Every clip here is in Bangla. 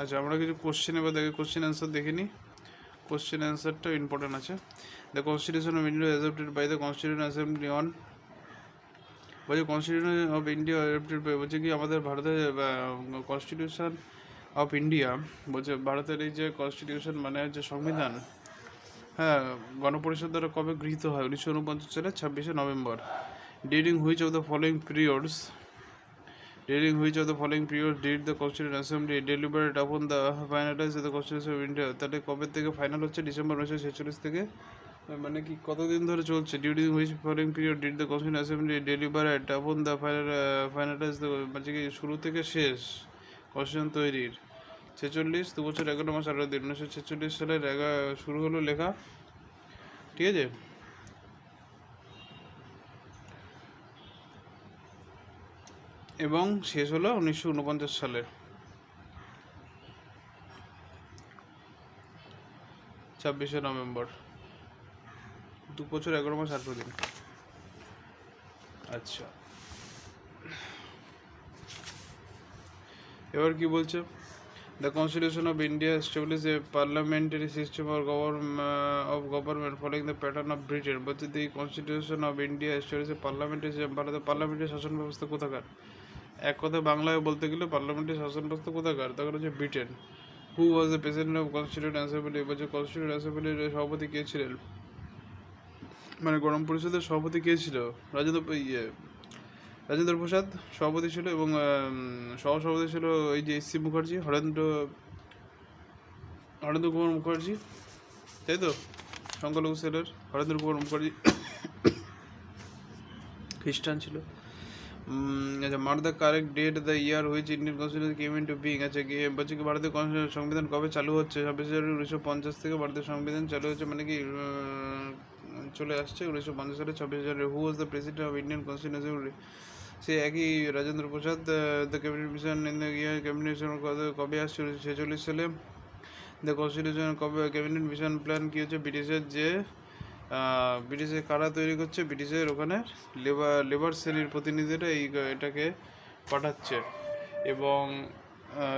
আচ্ছা আমরা কিছু কোশ্চেন এবার দেখে কোশ্চেন অ্যান্সার দেখে নিই কোশ্চেন অ্যান্সারটা ইম্পর্টেন্ট আছে। The constitution of India adopted by the constitution assembly on বলছে constitution of India adopted by বলছে কি, আমাদের ভারতের কনস্টিটিউশন অফ ইন্ডিয়া বলছে, ভারতের এই যে কনস্টিটিউশন মানে যে সংবিধান হ্যাঁ গণপরিষদ দ্বারা কবে গৃহীত হয়? উনিশশো উনপঞ্চাশ সালের ছাব্বিশে November. During which of the following periods During which of the following periods did the Constituent Assembly deliberate upon the finalize the Constitution of India? তাহলে কবে থেকে ফাইনাল হচ্ছে? ডিসেম্বর উনিশশো ছেচল্লিশ থেকে? মানে কি কতদিন ধরে চলছে? During which following period did the constituent assembly deliberate upon the final finalise the মানে কি শুরু থেকে শেষ কনস্টিটিউশন তৈরির? ছেচল্লিশ দু বছর এগারো মাস, আঠারো দিন। উনিশশো ছেচল্লিশ সালের শুরু হলো লেখা। ঠিক আছে? এবং শেষ হলো উনিশশো উনপঞ্চাশ সালে। ছাব্বিশে নভেম্বর। দু বছর এগারো মাস আঠেরো দিন আচ্ছা। এবার কি বলছে? The constitution of India establish a parliamentary system of government of government following the pattern of Britain বলছে the constitution of India establish a parliamentary ভারতের পার্লামেন্টারি শাসন ব্যবস্থা কোথাকার? এক কথায় বাংলায় বলতে গেলে পার্লামেন্টের শাসন ব্যবস্থা কোথাকার তখন হচ্ছে Britain who was the president of constituent assembly বলছে কনস্টিটিউন্ট অ্যাসেম্বলির সভাপতি কে ছিলেন? মানে গণ পরিষদের সভাপতি কে ছিল? রাজেন্দ্র ইয়ে রাজেন্দ্র প্রসাদ সভাপতি ছিল এবং সহ সভাপতি ছিল এই যে এস সি মুখার্জি, হরেন্দ্র হরেন্দ্র কুমার মুখার্জি। তাই তো? সংখ্যালঘু সেলের হরেন্দ্র কুমার মুখার্জি খ্রিস্টান ছিল। আচ্ছা মার the correct date the year which Indian constitution came into being আচ্ছা বলছে কি, ভারতীয় সংবিধান কবে চালু হচ্ছে? ছাব্বিশ জানুয়ারি উনিশশো পঞ্চাশ থেকে ভারতীয় সংবিধান চালু হচ্ছে মানে কি চলে আসছে উনিশশো পঞ্চাশ সালে, ছাব্বিশ January. Who was the president of Indian constitution সে একই Rajendra Prasad the cabinet mission in the year cabinet কবে আসছে উনিশশো ছেচল্লিশ সালে? দ্য কনস্টিটিউশন কবে ক্যাবিনেট মিশন প্ল্যান কী হচ্ছে? ব্রিটিশের যে আহ, ব্রিটিশের কারা তৈরি করছে? ব্রিটিশের ওখানে লেবার লেবার শ্রেণির প্রতিনিধিরা এই এটাকে পাঠাচ্ছে। এবং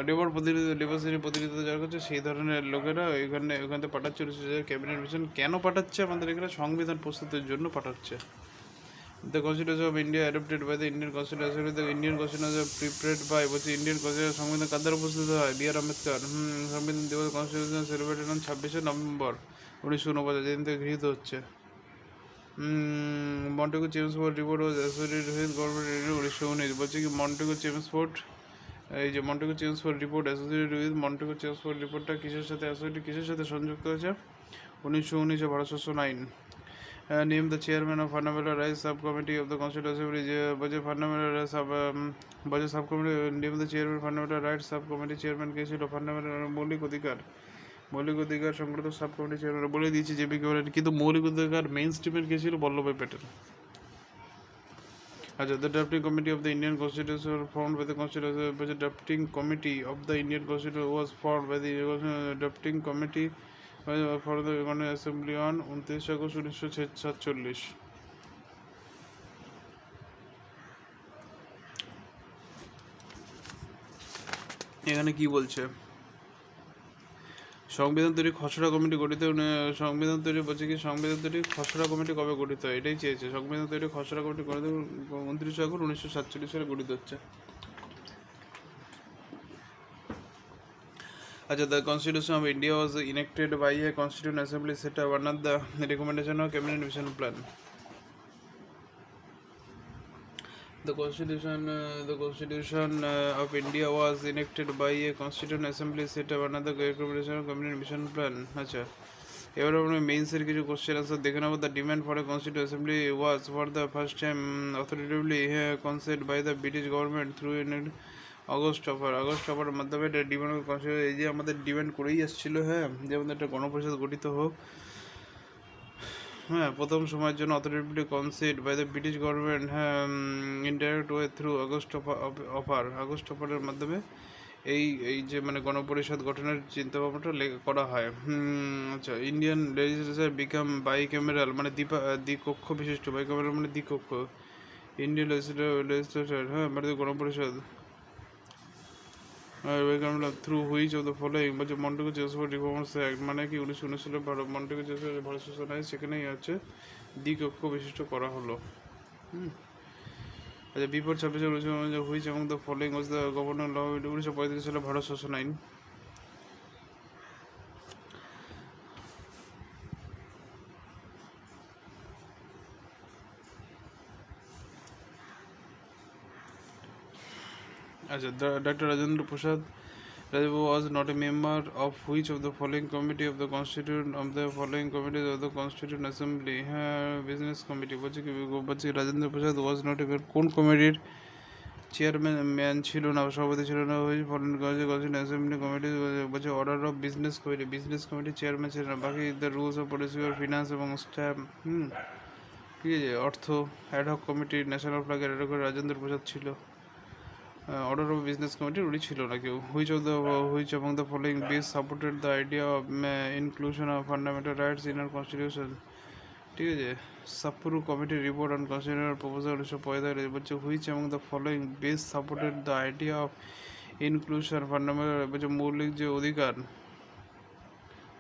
লেবার প্রতিনিধি লেবার শ্রেণির প্রতিনিধিত্ব যারা করছে সেই ধরনের লোকেরা ওইখানে ওখান থেকে পাঠাচ্ছে ক্যাবিনেট মিশন কেন পাঠাচ্ছে? আমাদের এখানে সংবিধান প্রস্তুতের জন্য পাঠাচ্ছে। The constitution of India adopted by the Indian constitution the Indian constitution prepared by বলছে ইন্ডিয়ান কনস্টিটিউশন সংবিধান কাদের উপস্থিত হয়? বি আর আম্বেদকর সংবিধান দিবস কনস্টিটিউশন সেলিব্রেটেড অন ছাব্বিশে নভেম্বর। উনিশশো উনপঞ্চাশ যেদিন থেকে গৃহীত হচ্ছে। Montagu Chelmsford report was associated with government উনিশশো উনিশ। বলছে কি, মন্টেগো চেমসফোর্ড এই যে Montagu Chelmsford report associated with Montagu Chelmsford রিপোর্টটা কিসের সাথে অ্যাসোসিয়েটেড কিসের সাথে সংযুক্ত হয়েছে? উনিশশো উনিশে শস্য আইন। Name the chairman of fundamental rights sub committee of the constitution assembly যে বলছে ফান্ডামেন্টাল সাব বলছে sub committee name the chairman fundamental rights sub committee chairman কে ছিল ফান্ডামেন্টাল মৌলিক অধিকার। মৌলিক অধিকার সংক্রান্ত সাব কমিটি চেয়ারম্যান বলে দিয়েছি জেপি কেবলেন কিন্তু মৌলিক অধিকার মেইন স্ট্রিমের কে ছিল বল্লভভাই প্যাটেল। আচ্ছা the drafting committee of the Indian constitution form by the constitution drafting committee of the Indian constitution was form by the drafting committee for the assembly on উনত্রিশ আগস্ট উনিশশো সাতচল্লিশ। এখানে কি বলছে? সংবিধান তৈরি খসড়া কমিটি গঠিত সংবিধান তৈরি বলছে কি, সংবিধান তৈরি খসড়া কমিটি কবে গঠিত? হয় এটাই চেয়েছে। সংবিধান তৈরি খসড়া কমিটি গঠিত উনত্রিশে আগস্ট উনিশশো সাতচল্লিশ সালে গঠিত হচ্ছে। আচ্ছা the constitution of India was enacted by a constituent assembly সেটা one of the recommendation of cabinet mission plan The constitution, uh, the constitution uh, of India was enacted by a constituent assembly set up another recommendation of cabinet mission plan. আচ্ছা এবার আমরা মেইনসের কিছু কোশ্চেন আনসার দেখে নেব। The demand for a constitute assembly was for the first time authoritatively concept by the British government through in August offer August অফারের মাধ্যমে এটা ডিমান্ড এই যে আমাদের ডিমান্ড করেই আসছিল হ্যাঁ? যে আমাদের একটা গণপরিষদ গঠিত হোক। হ্যাঁ প্রথম সময়ের জন্য authority conceded by the British government হ্যাঁ indirect way through August offer August অফারের মাধ্যমে এই এই যে মানে গণপরিষদ গঠনের চিন্তা ভাবনাটা করা হয়। আচ্ছা Indian legislature become bicameral মানে দ্বিপা, দ্বিকক্ষ বিশিষ্ট বাই ক্যামেরাল মানে দ্বিকক্ষ। ইন্ডিয়ান লেজিসলেচার হ্যাঁ ভারতীয় গণপরিষদ through which of the following বলছে মন্টেগো জেসফোর রিফর্মস অ্যাক্ট মানে কি উনিশশো উনিশ সালে ভারত মন্টেগো জেসফোর ভারত শাসন আইন সেখানেই হচ্ছে দ্বিকক্ষ বিশিষ্ট করা হলো। আচ্ছা বিপদ ছাব্বিশে উনিশশো হুইচ এবং the following was the governor law উনিশশো পঁয়ত্রিশ সালে ভারত শাসন আইন আচ্ছা doctor Rajendra Prasad Rajabu was not a member of which of the following committee of the constituent, of the following committees of the constituent assembly? হ্যাঁ business committee, বলছে কি, বলছে Rajendra Prasad was not a কোন কমিটির চেয়ারম্যান ম্যান ছিল না, সভাপতি ছিল না, ওই ফরেন কলেজে কলেজ অ্যাসেম্বলি কমিটি বলছে order of business committee business কমিটির চেয়ারম্যান ছিল না, বাকি the rules of policy finance এবং স্ট্যাম্প হুম, ঠিক আছে, অর্থ অ্যাডহক কমিটি ন্যাশনাল ফ্ল্যাগের রাজেন্দ্র প্রসাদ ছিল। অর্ডার অফ বিজনেস কমিটির উনি ছিল না কেউ which of the which of the following base supported the idea of inclusion of fundamental rights in our constitution ঠিক আছে Sapru committee report on constitutional proposal উনিশশো পঁয়তাল্লিশ বলছে হুইচ এবং the following base supported the idea of inclusion fundamental বলছে, মৌলিক যে অধিকার।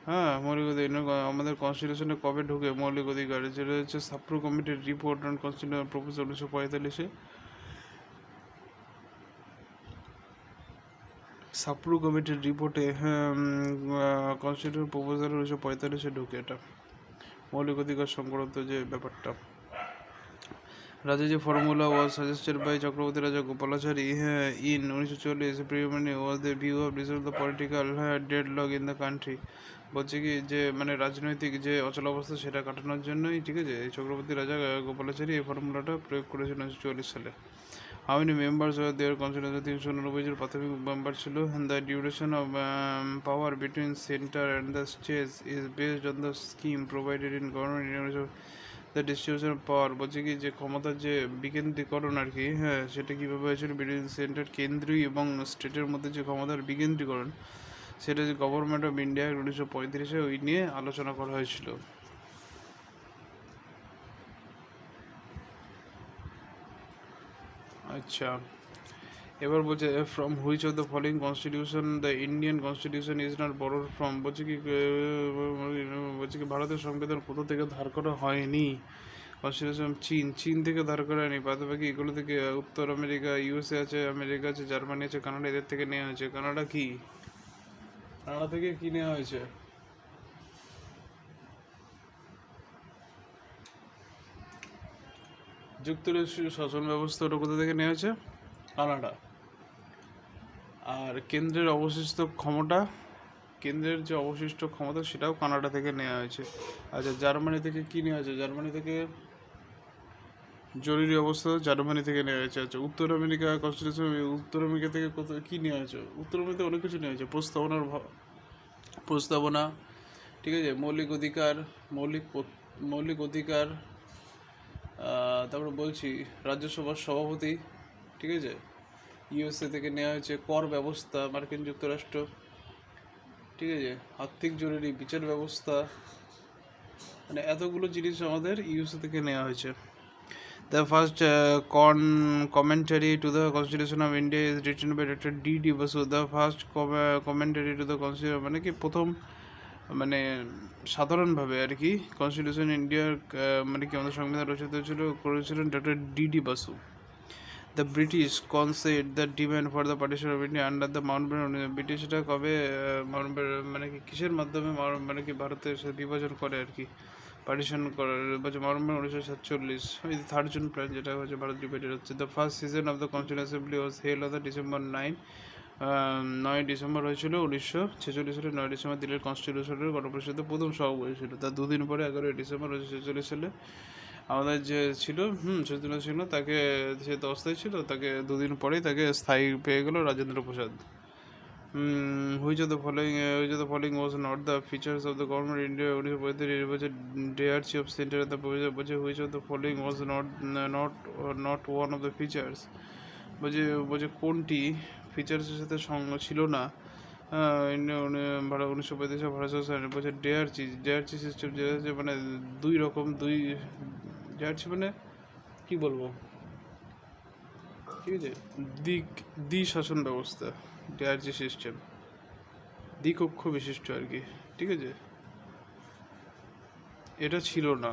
হ্যাঁ মৌলিক অধিকার আমাদের কনস্টিটিউশনে কবে ঢুকে মৌলিক অধিকার? যেটা হচ্ছে সাপ্রু কমিটির রিপোর্ট অন কনস্টিটিউশন প্রপোজাল উনিশশো পঁয়তাল্লিশে সাপ্রু কমিটির রিপোর্টে কনস্টিটিউশন প্রপোজাল উনিশশো পঁয়তাল্লিশে ঢুকে এটা। মৌলিক অধিকার সংক্রান্ত যে ব্যাপারটা। রাজা যে formula was suggested by Chakravarti Raja Gopalachari হ্যাঁ ইন উনিশশো চল্লিশ প্রিমিনি was the view of resolve the political হ্যাঁ deadlock in the country বলছে কি যে মানে রাজনৈতিক যে অচল অবস্থা সেটা কাটানোর জন্যই, ঠিক আছে চক্রবর্তী রাজা গোপালাচারী এই ফর্মুলাটা প্রয়োগ করেছিলেন উনিশশো চল্লিশ সালে। How many members are there consider তিনশো উননব্বই জন প্রাথমিক মেম্বার ছিল. The duration of power between centre and the stage is based on the scheme provided in government the distribution of power বলছে কি যে ক্ষমতার যে বিকেন্দ্রীকরণ আর কি হ্যাঁ সেটা কীভাবে হয়েছিল? বিটুইন সেন্টার কেন্দ্রীয় এবং স্টেটের মধ্যে যে ক্ষমতার বিকেন্দ্রীকরণ, সেটা যে গভর্নমেন্ট অফ ইন্ডিয়া উনিশশো পঁয়ত্রিশে ওই নিয়ে আলোচনা করা হয়েছিল। আচ্ছা। এবার বলছে from which of the following constitution the Indian constitution is not বড় ফ্রম বলছে কি বলছে কি, ভারতের সংবিধান কোথা থেকে ধার করা হয়নি? কনস্টিটিউশন চীন চীন থেকে ধার করা হয়নি। বাদ বাকি এগুলো থেকে উত্তর আমেরিকা ইউএসএ আছে, আমেরিকা আছে, জার্মানি আছে, কানাডা এদের থেকে নেওয়া হয়েছে। কানাডা কি? কানাডা থেকে কি নেওয়া হয়েছে? যুক্তরাষ্ট্রীয় শাসন ব্যবস্থা ওটা কোথা থেকে নেওয়া হয়েছে কানাডা। আর কেন্দ্রের অবশিষ্ট ক্ষমতা, কেন্দ্রের যে অবশিষ্ট ক্ষমতা সেটাও কানাডা থেকে নেওয়া হয়েছে। আচ্ছা জার্মানি থেকে কি নেওয়া হয়েছে? জার্মানি থেকে জরুরি অবস্থা জার্মানি থেকে নেওয়া হয়েছে। আচ্ছা উত্তর আমেরিকা, কনস্টিটিউশন, উত্তর আমেরিকা থেকে কত কী নেওয়া হয়েছে? উত্তর আমেরিকা অনেক কিছু নেওয়া হয়েছে। প্রস্তাবনার প্রস্তাবনা, ঠিক আছে? মৌলিক অধিকার, মৌলিক মৌলিক অধিকার তারপরে বলছি রাজ্যসভার সভাপতি, ঠিক আছে? ইউএসএ থেকে নেওয়া হয়েছে কর ব্যবস্থা, মার্কিন যুক্তরাষ্ট্র, ঠিক আছে? আর্থিক জরুরি বিচার ব্যবস্থা মানে এতগুলো জিনিস আমাদের ইউএসএ থেকে নেওয়া হয়েছে। The first con commentary to the constitution of India is written by doctor D D Basu the first commentary to the constitution মানে কি প্রথম মানে সাধারণভাবে আর কি কনস্টিটিউশন ইন্ডিয়ার মানে কি আমাদের সংবিধান রচিত হয়েছিল, করেছিলেন doctor D D Basu the British consent the demand for the partition of India under the mount ব্রিটিশরা কবে মাউন্ট মানে কি কিসের মাধ্যমে মানে কি ভারতের সাথে বিভাজন করে আর কি? পার্টিশন করার বলছে মাউন্ট উনিশশো সাতচল্লিশ, এই থার্ড জুন প্ল্যান যেটা হচ্ছে ভারত ডিভাইডেড হচ্ছে। The first session of the constitution assembly was held of the December nine নয় ডিসেম্বর হয়েছিল উনিশশো ছেচল্লিশ সালে নয় ডিসেম্বর দিল্লির কনস্টিটিউশনের গণপরিষদে প্রথম সভা হয়েছিল। তার দুদিন পরে এগারোই ডিসেম্বর উনিশশো ছেচল্লিশ সালে আমাদের যে ছিল, হুম সেদিন ছিল, তাকে সে তো অস্থায়ী ছিল, তাকে দুদিন পরেই তাকে স্থায়ী পেয়ে গেল Rajendra Prasad. Which of the following which of the following was not the features of the government India উনিশশো পঁয়ত্রিশ বলছে ডিআরসি অফ সেন্টার দ্য বলছে which of the following was not not not one of the features বলছে বলছে কোনটি ফিচার্সের সাথে ছিল না। ভারত, উনিশশো পঁয়ত্রিশে ভারত সরকার বলছে ডেয়ারচি ডেয়ারচি সিস্টেম যেটা হচ্ছে মানে দুই রকম, দুই ডেয়ারচি মানে কী বলব? ঠিক আছে দিক দ্বি শাসন ব্যবস্থা ডিআরজি সিস্টেম দ্বিকক্ষ বিশিষ্ট আর কি, ঠিক আছে? এটা ছিল না।